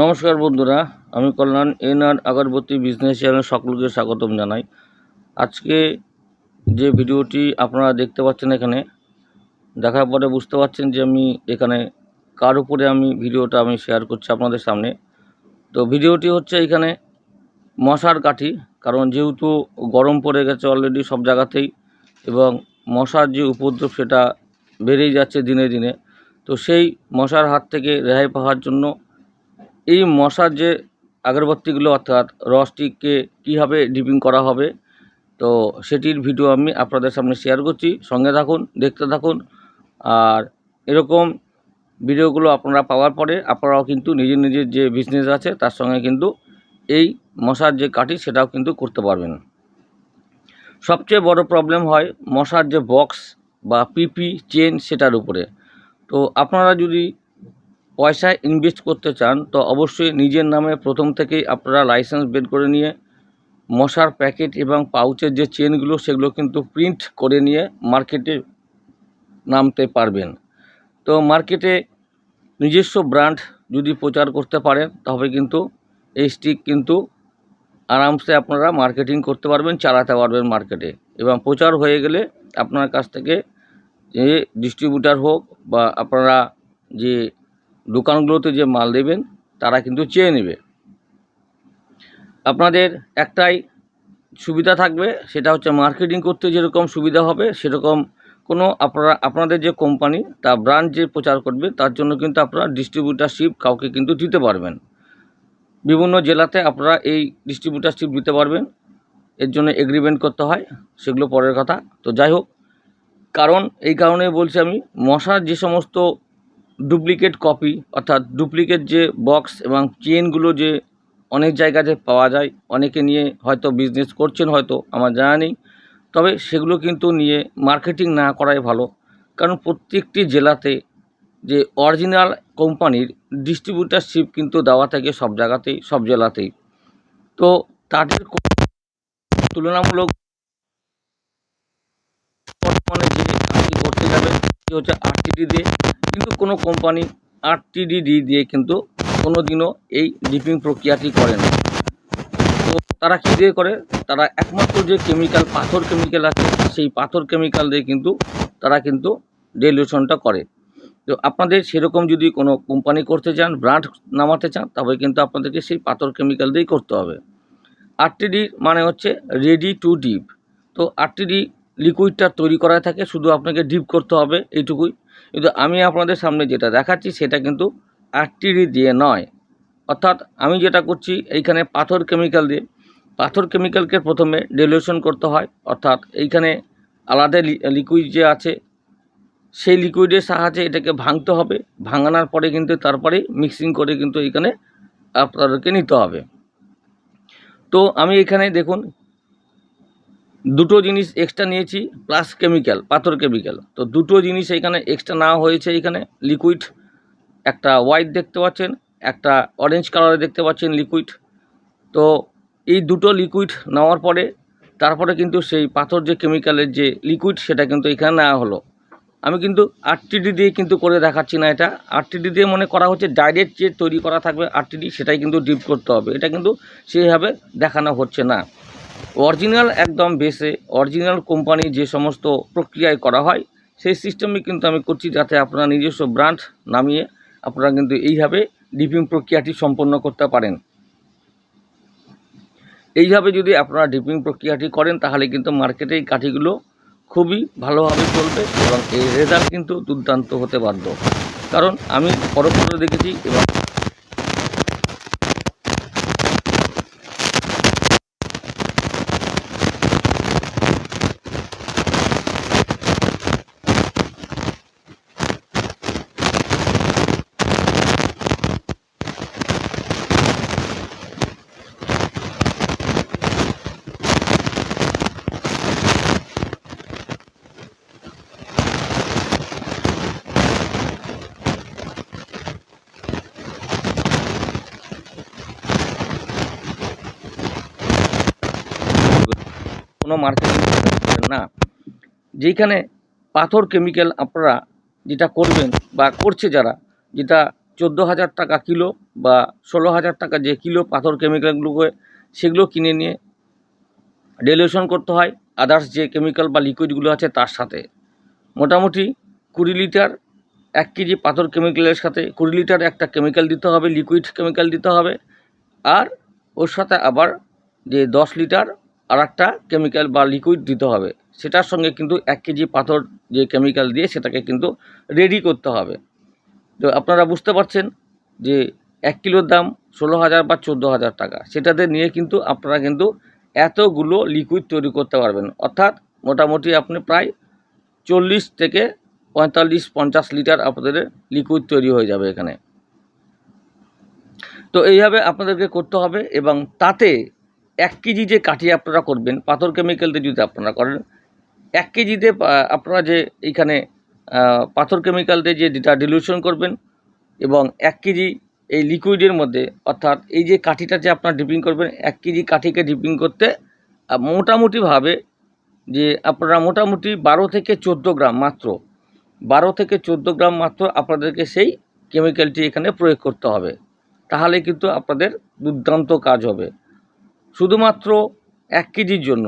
নমস্কার বন্ধুরা, আমি Kalyan N R agarbatti business channel সকলকে স্বাগতম জানাই। আজকে যে ভিডিওটি আপনারা দেখতে পাচ্ছেন এখানে, দেখার পরে বুঝতে পারছেন যে আমি এখানে কার উপরে আমি ভিডিওটা আমি শেয়ার করছি আপনাদের সামনে। তো ভিডিওটি হচ্ছে এখানে মশার কাঠি, কারণ যেহেতু গরম পড়ে গেছে অলরেডি সব জায়গাতেই, এবং মশার যে উপদ্রব সেটা বেড়েই যাচ্ছে দিনে দিনে। তো সেই মশার হাত থেকে রেহাই পাওয়ার জন্য এই মশার যে আগরবাতিগুলো, অর্থাৎ রসটিকে কীভাবে ডিপিং করা হবে, তো সেটির ভিডিও আমি আপনাদের সামনে শেয়ার করছি। সঙ্গে থাকুন, দেখতে থাকুন। আর এরকম ভিডিওগুলো আপনারা পাওয়ার পরে আপনারাও কিন্তু নিজের নিজের যে বিজনেস আছে, তার সঙ্গে কিন্তু এই মশার যে কাটি সেটাও কিন্তু করতে পারবেন। সবচেয়ে বড় প্রবলেম হয় মশার যে বক্স বা পিপি চেন সেটার উপরে। তো আপনারা যদি পয়সা ইনভেস্ট করতে চান, তো অবশ্যই নিজের নামে প্রথম থেকেই আপনারা লাইসেন্স বের করে নিয়ে মশার প্যাকেট এবং পাউচের যে চেনগুলো সেগুলো কিন্তু প্রিন্ট করে নিয়ে মার্কেটে নামতে পারবেন। তো মার্কেটে নিজস্ব ব্র্যান্ড যদি প্রচার করতে পারেন, তবে কিন্তু এই স্টিক কিন্তু আরামসে আপনারা মার্কেটিং করতে পারবেন, চালাতে পারবেন মার্কেটে এবং প্রচার হয়ে গেলে আপনার কাছ থেকে যে ডিস্ট্রিবিউটার হোক বা আপনারা যে দোকানগুলোতে যে মাল দেবেন, তারা কিন্তু চেয়ে নেবে। আপনাদের একটাই সুবিধা থাকবে, সেটা হচ্ছে মার্কেটিং করতে যেরকম সুবিধা হবে, সেরকম কোনো আপনারা, আপনাদের যে কোম্পানি, তা ব্র্যান্ড যে প্রচার করবে, তার জন্য কিন্তু আপনারা ডিস্ট্রিবিউটারশিপ কাউকে কিন্তু দিতে পারবেন। বিভিন্ন জেলাতে আপনারা এই ডিস্ট্রিবিউটারশিপ দিতে পারবেন, এর জন্য এগ্রিমেন্ট করতে হয়, সেগুলো পরের কথা। তো যাই হোক, কারণ এই কারণেই বলছি আমি, মশার যে সমস্ত ডুপ্লিকেট কপি অর্থাৎ ডুপ্লিকেট যে বক্স এবং চেনগুলো যে অনেক জায়গাতে পাওয়া যায়, অনেকে নিয়ে হয়তো বিজনেস করছেন হয়তো, আমার জানা নেই। তবে সেগুলো কিন্তু নিয়ে মার্কেটিং না করাই ভালো। কারণ প্রত্যেকটি জেলাতে যে অরিজিনাল কোম্পানির ডিস্ট্রিবিউটারশিপ কিন্তু দেওয়া থাকে সব জায়গাতেই, সব জেলাতেই। তো তাদের তুলনামূলক বর্তমানে যে কাজটি করতে যাবে সেটি হচ্ছে আরটিডি দিয়ে। কিন্তু কোনো কোম্পানি আরটিডি দিয়ে কিন্তু কোনো দিনও এই ডিপিং প্রক্রিয়াটি করে না। তো তারা কী দিয়ে করে? তারা একমাত্র যে কেমিক্যাল পাথর কেমিক্যাল আছে, সেই পাথর কেমিক্যাল দিয়ে কিন্তু তারা কিন্তু ডেলিউশনটা করে। তো আপনাদের সেরকম যদি কোনো কোম্পানি করতে চান ব্র্যান্ড নামাতে চান, তবে কিন্তু আপনাদেরকে সেই পাথর কেমিক্যাল দিয়েই করতে হবে। আরটিডি মানে হচ্ছে রেডি টু ডিপ তো আরটিডি লিকুইডটা তৈরি করা থাকে, শুধু আপনাকে ডিপ করতে হবে এইটুকুই। কিন্তু আমি আপনাদের সামনে যেটা দেখাচ্ছি, সেটা কিন্তু আরটিডি দিয়ে নয়। অর্থাৎ আমি যেটা করছি, এইখানে পাথর কেমিক্যাল দিয়ে, পাথর কেমিক্যালকে প্রথমে ডেলিউশন করতে হয়। অর্থাৎ এইখানে আলাদা লিকুইড যে আছে, সেই লিকুইডের সাহায্যে এটাকে ভাঙতে হবে। ভাঙানোর পরে কিন্তু তারপরে মিক্সিং করে কিন্তু এখানে আপনাদেরকে নিতে হবে। তো আমি এখানে দেখুন দুটো জিনিস এক্সট্রা নিয়েছি প্লাস কেমিক্যাল পাথর কেমিক্যাল তো দুটো জিনিস এখানে এক্সট্রা নেওয়া হয়েছে এখানে লিকুইড একটা হোয়াইট দেখতে পাচ্ছেন, একটা অরেঞ্জ কালারে দেখতে পাচ্ছেন লিকুইড তো এই দুটো লিকুইড নেওয়ার পরে, তারপরে কিন্তু সেই পাথর যে কেমিক্যালের যে লিকুইড সেটা কিন্তু এখানে নেওয়া হলো। আমি কিন্তু আরটিডি দিয়ে কিন্তু করে দেখাচ্ছি না এটা। আরটিডি দিয়ে মনে করা হচ্ছে ডাইরেক্ট যে তৈরি করা থাকবে আরটিডি সেটাই কিন্তু ডিপ করতে হবে। এটা কিন্তু সেইভাবে দেখানো হচ্ছে না। অরিজিনাল একদম বেসে, অরিজিনাল কোম্পানি যে সমস্ত প্রক্রিয়ায় করা হয়, সেই সিস্টেমে কিন্তু আমি করছি যাতে আপনারা নিজস্ব ব্র্যান্ড নামিয়ে আপনারা কিন্তু এইভাবে ডিপিং প্রক্রিয়াটি সম্পন্ন করতে পারেন। এইভাবে যদি আপনারা ডিপিং প্রক্রিয়াটি করেন, তাহলে কিন্তু মার্কেটে এই কাঠিগুলো খুবই ভালোভাবে চলবে এবং এই রেজাল্ট কিন্তু দুর্দান্ত হতে বাধ্য। কারণ আমি পরোক্ষরে দেখেছি এবং কোনো মার্কেটিং না। যেইখানে পাথর কেমিক্যাল আপনারা যেটা করবেন বা করছে যারা, যেটা চোদ্দ হাজার টাকা কিলো বা ষোলো হাজার টাকা যে কিলো পাথর কেমিক্যালগুলোকে সেগুলো কিনে নিয়ে ডেলিউশন করতে হয়। আদার্স যে কেমিক্যাল বা লিকুইডগুলো আছে তার সাথে। মোটামুটি কুড়ি লিটার এক কেজি পাথর কেমিক্যালের সাথে কুড়ি লিটার একটা কেমিক্যাল দিতে হবে লিকুইড কেমিক্যাল দিতে হবে। আর ওর সাথে আবার যে দশ লিটার আর একটা কেমিক্যাল বা লিকুইড দিতে হবে। সেটার সঙ্গে কিন্তু এক কেজি পাথর যে কেমিক্যাল দিয়ে সেটাকে কিন্তু রেডি করতে হবে। তো আপনারা বুঝতে পারছেন যে এক কিলোর দাম ষোলো হাজার বা চোদ্দ হাজার টাকা। সেটাতে নিয়ে কিন্তু আপনারা কিন্তু এতগুলো লিকুইড তৈরি করতে পারবেন। অর্থাৎ মোটামুটি আপনি প্রায় চল্লিশ থেকে পঁয়তাল্লিশ, পঞ্চাশ লিটার আপনাদের লিকুইড তৈরি হয়ে যাবে এখানে। তো এইভাবে আপনাদেরকে করতে হবে এবং তাতে এক কেজি যে কাঠি আপনারা করবেন, পাথর কেমিক্যাল দিয়ে যদি আপনারা করেন, এক কেজিতে আপনারা যে এইখানে পাথর কেমিক্যালতে যে যেটা ডিলিউশন করবেন এবং এক কেজি এই লিকুইডের মধ্যে, অর্থাৎ এই যে কাঠিটা যে আপনারা ডিপিং করবেন, এক কেজি কাঠিকে ডিপিং করতে মোটামুটিভাবে যে আপনারা মোটামুটি বারো থেকে চোদ্দ গ্রাম মাত্র, বারো থেকে চোদ্দ গ্রাম মাত্র আপনাদেরকে সেই কেমিক্যালটি এখানে প্রয়োগ করতে হবে। তাহলে কিন্তু আপনাদের দুর্দান্ত কাজ হবে। শুধুমাত্র এক কেজির জন্য।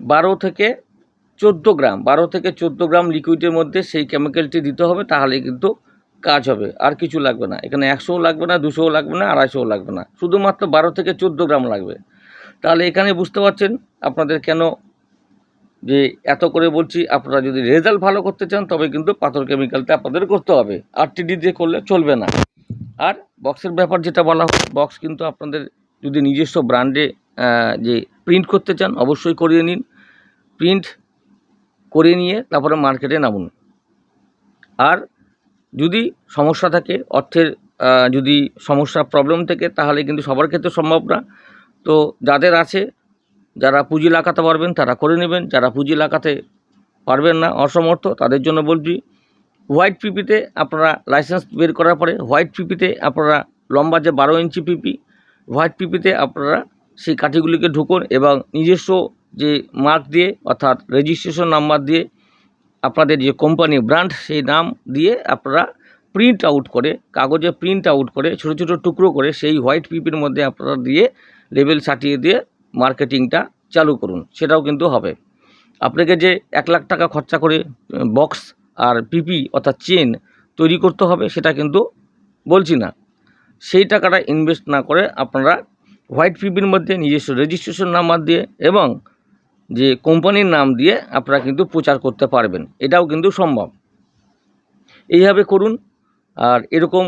বারো থেকে চোদ্দ গ্রাম, বারো থেকে চোদ্দ গ্রাম লিকুইডের মধ্যে সেই কেমিক্যালটি দিতে হবে তাহলে কিন্তু কাজ হবে। আর কিছু লাগবে না। এখানে একশোও লাগবে না, দুশোও লাগবে না, আড়াইশোও লাগবে না। শুধুমাত্র বারো থেকে চোদ্দ গ্রাম লাগবে। তাহলে এখানে বুঝতে পারছেন আপনাদের কেন যে এত করে বলছি, আপনারা যদি রেজাল্ট ভালো করতে চান, তবে কিন্তু পাথর কেমিক্যালটা আপনাদের করতে হবে। আর টিডি দিয়ে করলে চলবে না। আর বক্সের ব্যাপার যেটা বলা বক্স কিন্তু আপনাদের যদি নিজস্ব ব্র্যান্ডে যে প্রিন্ট করতে চান, অবশ্যই করিয়ে নিন। প্রিন্ট করে নিয়ে তারপরে মার্কেটে নামুন। আর যদি সমস্যা থাকে, অর্থের যদি সমস্যা প্রবলেম থেকে, তাহলে কিন্তু সবার ক্ষেত্রে সম্ভব না। তো যাদের আছে, যারা পুঁজি লাগাতে পারবেন, তারা করে নেবেন। যারা পুঁজি লাগাতে পারবেন না, অসমর্থ, তাদের জন্য বলছি হোয়াইট পিপিতে আপনারা লাইসেন্স বের করার পরে হোয়াইট পিপিতে আপনারা লম্বা যে বারো ইঞ্চি পিপি হোয়াইট পিপিতে আপনারা সেই কাঠিগুলিকে ঢুকুন এবং নিজস্ব যে মার্ক দিয়ে অর্থাৎ রেজিস্ট্রেশন নাম্বার দিয়ে আপনাদের যে কোম্পানি ব্র্যান্ড সেই নাম দিয়ে আপনারা প্রিন্ট আউট করে, কাগজে প্রিন্ট আউট করে, ছোটো ছোটো টুকরো করে সেই হোয়াইট পিপির মধ্যে আপনারা দিয়ে লেবেল সাটিয়ে দিয়ে মার্কেটিংটা চালু করুন। সেটাও কিন্তু হবে। আপনাকে যে এক লাখ টাকা খরচা করে বক্স আর পিপি অর্থাৎ চেন তৈরি করতে হবে, সেটা কিন্তু বলছি না। সেই টাকাটা ইনভেস্ট না করে আপনারা হোয়াইট পিপির মধ্যে নিজস্ব রেজিস্ট্রেশন নাম্বার দিয়ে এবং যে কোম্পানির নাম দিয়ে আপনারা কিন্তু প্রচার করতে পারবেন। এটাও কিন্তু সম্ভব। এইভাবে করুন। আর এরকম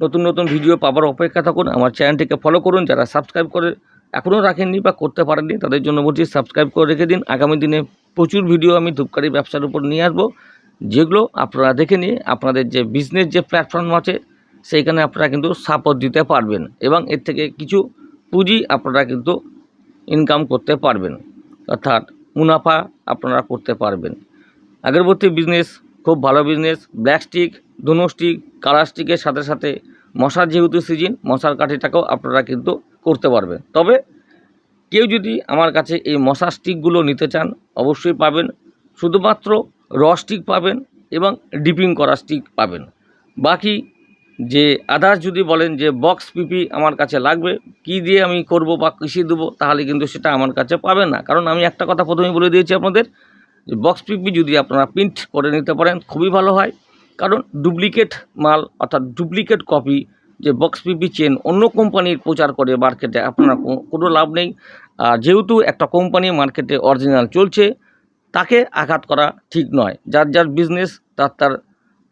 নতুন নতুন ভিডিও পাবার অপেক্ষা থাকুন। আমার চ্যানেলটিকে ফলো করুন। যারা সাবস্ক্রাইব করে এখনও রাখেননি বা করতে পারেননি, তাদের জন্য বলছি সাবস্ক্রাইব করে রেখে দিন। আগামী দিনে প্রচুর ভিডিও আমি ধূপকারি ব্যবসার উপর নিয়ে আসব। যেগুলো আপনারা দেখে নিয়ে আপনাদের যে বিজনেস যে প্ল্যাটফর্ম আছে, সেইখানে আপনারা কিন্তু সাপোর্ট দিতে পারবেন। এবং এর থেকে কিছু পুঁজি আপনারা কিন্তু ইনকাম করতে পারবেন। অর্থাৎ মুনাফা আপনারা করতে পারবেন। আগরবত্তি বিজনেস খুব ভালো বিজনেস ব্ল্যাক স্টিক ধুনো স্টিক কালার স্টিকের সাথে সাথে মশার যেহেতু সিজন মশার কাঠিটাকেও আপনারা কিন্তু করতে পারবেন। তবে কেউ যদি আমার কাছে এই মশা স্টিকগুলো নিতে চান, অবশ্যই পাবেন। শুধুমাত্র র স্টিক পাবেন এবং ডিপিং করা স্টিক পাবেন। বাকি যে আদার্স যদি বলেন যে বক্স পিপি আমার কাছে লাগবে, কি দিয়ে আমি করব বা কৃষি দেবো, তাহলে কিন্তু সেটা আমার কাছে পাবে না। কারণ আমি একটা কথা প্রথমেই বলে দিয়েছি আপনাদের, যে বক্স পিপি যদি আপনারা প্রিন্ট করে নিতে পারেন, খুবই ভালো হয়। কারণ ডুপ্লিকেট মাল, অর্থাৎ ডুপ্লিকেট কপি যে বক্স পিপি চেন অন্য কোম্পানির প্রচার করে মার্কেটে আপনার কোনো লাভ নেই। আর যেহেতু একটা কোম্পানি মার্কেটে অরিজিনাল চলছে, তাকে আঘাত করা ঠিক নয়। যার যার বিজনেস তার তার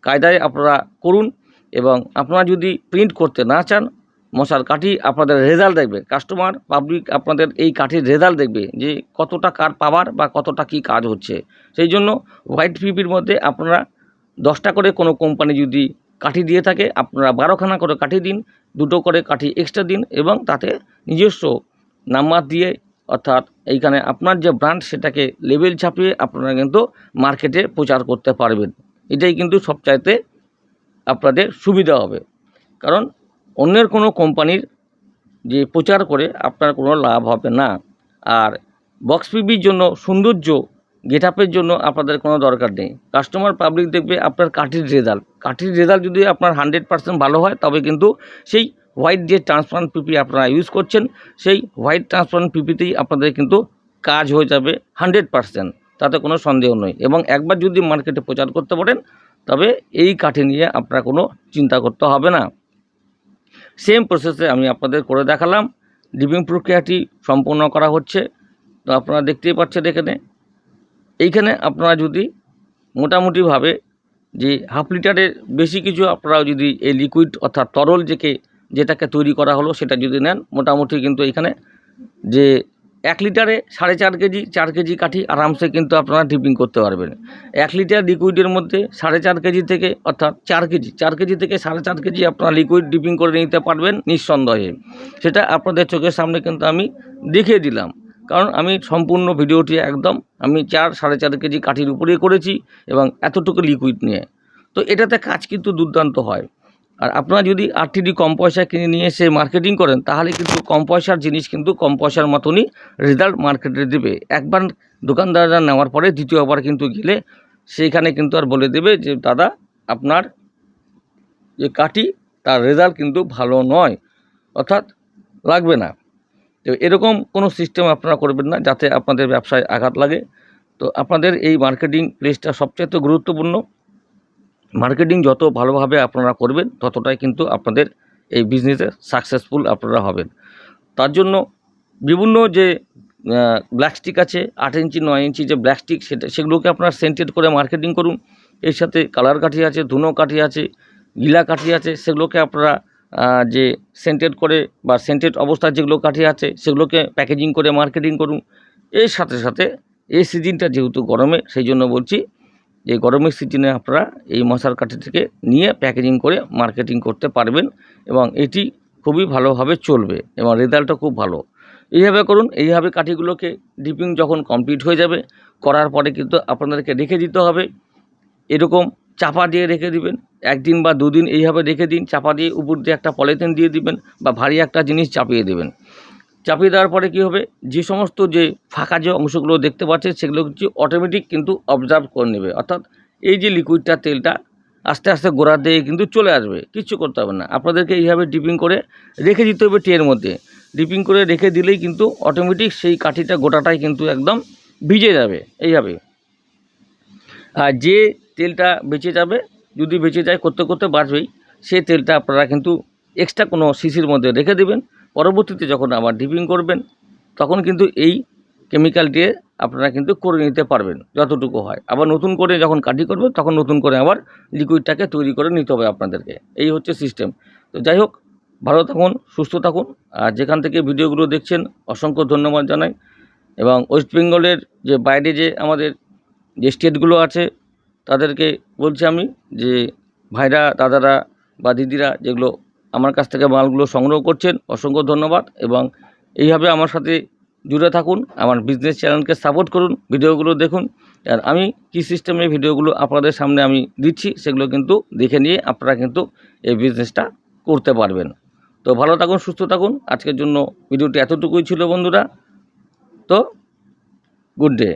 কায়দায় আপনারা করুন। এবং আপনারা যদি প্রিন্ট করতে না চান, মশার কাঠি আপনাদের রেজাল্ট দেখবে। কাস্টমার পাবলিক আপনাদের এই কাঠির রেজাল্ট দেখবে যে কতটা কার পাওয়ার বা কতটা কি কাজ হচ্ছে। সেই জন্য হোয়াইট পিপির মধ্যে আপনারা দশটা করে কোনো কোম্পানি যদি কাঠি দিয়ে থাকে, আপনারা বারোখানা করে কাঠি দিন, দুটো করে কাঠি এক্সট্রা দিন এবং তাতে নিজস্ব নাম্বার দিয়ে অর্থাৎ এইখানে আপনার যে ব্র্যান্ড সেটাকে লেবেল ছাপিয়ে আপনারা কিন্তু মার্কেটে প্রচার করতে পারবেন। এটাই কিন্তু সবচাইতে আপনাদের সুবিধা হবে। কারণ অন্যের কোনো কোম্পানির যে প্রচার করে আপনার কোনো লাভ হবে না। আর বক্স পিপির জন্য সৌন্দর্য গেট আপের জন্য আপনাদের কোনো দরকার নেই। কাস্টমার পাবলিক দেখবে আপনার কাঠির রেজাল্ট। কাঠির রেজাল্ট যদি আপনার হান্ড্রেড পার্সেন্ট ভালো হয়, তবে কিন্তু সেই হোয়াইট যে ট্রান্সপারেন্ট পিপি আপনারা ইউজ করছেন, সেই হোয়াইট ট্রান্সপারেন্ট পিপিতেই আপনাদের কিন্তু কাজ হয়ে যাবে হান্ড্রেড পার্সেন্ট। তাতে কোনো সন্দেহ নয় এবং একবার যদি মার্কেটে প্রচার করতে পারেন তবে এই কাঠি নিয়ে আপনার কোনো চিন্তা করতে হবে না। সেম প্রসেসে আমি আপনাদের করে দেখালাম। ডিপিং প্রক্রিয়াটি সম্পূর্ণ করা হচ্ছে। তো আপনারা দেখতেই পাচ্ছেন এখানে। এইখানে আপনারা যদি মোটামুটিভাবে যে হাফ লিটারের বেশি কিছু আপনারা যদি এই লিকুইড অর্থাৎ তরল যেকে, যেটাকে তৈরি করা হলো সেটা যদি নেন, মোটামুটি কিন্তু এখানে যে এক লিটারে সাড়ে চার কেজি চার কেজি কাঠি আরামসে কিন্তু আপনারা ডিপিং করতে পারবেন। এক লিটার লিকুইডের মধ্যে সাড়ে চার কেজি থেকে, অর্থাৎ চার কেজি চার কেজি থেকে সাড়ে চার কেজি আপনারা লিকুইড ডিপিং করে নিতে পারবেন নিঃসন্দেহে। সেটা আপনাদের চোখের সামনে কিন্তু আমি দেখিয়ে দিলাম। কারণ আমি সম্পূর্ণ ভিডিওটি একদম, আমি চার, সাড়ে চার কেজি কাঠির উপরেই করেছি এবং এতটুকু লিকুইড নিয়ে। তো এটাতে কাজ কিন্তু দুর্দান্ত হয়। আর আপনারা যদি আরটিডি কম পয়সা কিনে নিয়ে এসে মার্কেটিং করেন, তাহলে কিন্তু কম পয়সার জিনিস কিন্তু কম পয়সার মতনই রেজাল্ট মার্কেটে দেবে। একবার দোকানদাররা নেওয়ার পরে দ্বিতীয়বার কিন্তু গেলে সেইখানে কিন্তু আর বলে দেবে যে, দাদা, আপনার যে কাঠি, তার রেজাল্ট কিন্তু ভালো নয়। অর্থাৎ লাগবে না। তো এরকম কোনো সিস্টেম আপনারা করবেন না, যাতে আপনাদের ব্যবসায় আঘাত লাগে। তো আপনাদের এই মার্কেটিং প্লেসটা সবচেয়ে গুরুত্বপূর্ণ। মার্কেটিং যত ভালোভাবে আপনারা করবেন, ততটাই কিন্তু আপনাদের এই বিজনেসে সাকসেসফুল আপনারা হবেন। তার জন্য বিভিন্ন যে ব্ল্যাক স্টিক আছে, আট ইঞ্চি, নয় ইঞ্চি যে ব্ল্যাক স্টিক সেটা, সেগুলোকে আপনারা সেন্টেড করে মার্কেটিং করুন। এর সাথে কালার কাঠি আছে, ধুনো কাঠি আছে গিলা কাঠি আছে, সেগুলোকে আপনারা যে সেন্টেড করে বা সেন্টেড অবস্থায় যেগুলো কাঠি আছে, সেগুলোকে প্যাকেজিং করে মার্কেটিং করুন। এর সাথে সাথে এই সিজনটা যেহেতু গরমে, সেই জন্য বলছি যে গরমের সিজনে আপনারা এই মশার কাঠি থেকে নিয়ে প্যাকেজিং করে মার্কেটিং করতে পারবেন এবং এটি খুবই ভালোভাবে চলবে এবং রেজাল্টও খুব ভালো। এইভাবে করুন, এইভাবে কাঠিগুলোকে ডিপিং যখন কমপ্লিট হয়ে যাবে, করার পরে কিন্তু আপনাদেরকে রেখে দিতে হবে। এরকম চাপা দিয়ে রেখে দিবেন, একদিন বা দুদিন এইভাবে রেখে দিন, চাপা দিয়ে উপর দিয়ে একটা পলিথিন দিয়ে দিবেন বা ভারী একটা জিনিস চাপিয়ে দেবেন। চাপিয়ে দেওয়ার পরে কী হবে? যে সমস্ত যে ফাঁকা যে অংশগুলো দেখতে পাচ্ছে, সেগুলো কিছু অটোমেটিক কিন্তু অবজার্ভ করে নেবে। অর্থাৎ এই যে লিকুইডটা তেলটা আস্তে আস্তে গোড়ার দিয়ে কিন্তু চলে আসবে। কিচ্ছু করতে হবে না। আপনাদেরকে এইভাবে ডিপিং করে রেখে দিতে হবে টিয়ের মধ্যে। ডিপিং করে রেখে দিলেই কিন্তু অটোমেটিক সেই কাঠিটা, গোটাটাই কিন্তু একদম ভিজে যাবে। এইভাবে। আর যে তেলটা বেঁচে যাবে, যদি বেঁচে যায় করতে করতে বাঁচবেই, সেই তেলটা আপনারা কিন্তু এক্সট্রা কোনো শিশির মধ্যে রেখে দেবেন। পরবর্তীতে যখন আবার ডিপিং করবেন, তখন কিন্তু এই কেমিক্যাল দিয়ে আপনারা কিন্তু করে নিতে পারবেন, যতটুকু হয়। আবার নতুন করে যখন কাঠি করবেন, তখন নতুন করে আবার লিকুইডটাকে তৈরি করে নিতে হবে আপনাদেরকে। এই হচ্ছে সিস্টেম তো যাই হোক, ভালো থাকুন, সুস্থ থাকুন। আর যেখান থেকে ভিডিওগুলো দেখছেন, অসংখ্য ধন্যবাদ জানাই। এবং ওয়েস্ট বেঙ্গলের যে বাইরে যে আমাদের যে স্টেটগুলো আছে, তাদেরকে বলছি আমি যে ভাইরা, দাদারা বা দিদিরা যেগুলো আমার কাছ থেকে মালগুলো সংগ্রহ করছেন। অসংখ্য ধন্যবাদ এবং এইভাবে আমার সাথে জুড়ে থাকুন, আমার বিজনেস চ্যানেলকে সাপোর্ট করুন, ভিডিওগুলো দেখুন। আর আমি কী সিস্টেমে ভিডিওগুলো আপনাদের সামনে আমি দিচ্ছি, সেগুলো কিন্তু দেখে নিয়ে আপনারা কিন্তু এই বিজনেসটা করতে পারবেন। তো ভালো থাকুন, সুস্থ থাকুন। আজকের জন্য ভিডিওটি এতটুকুই ছিল বন্ধুরা। তো গুড ডে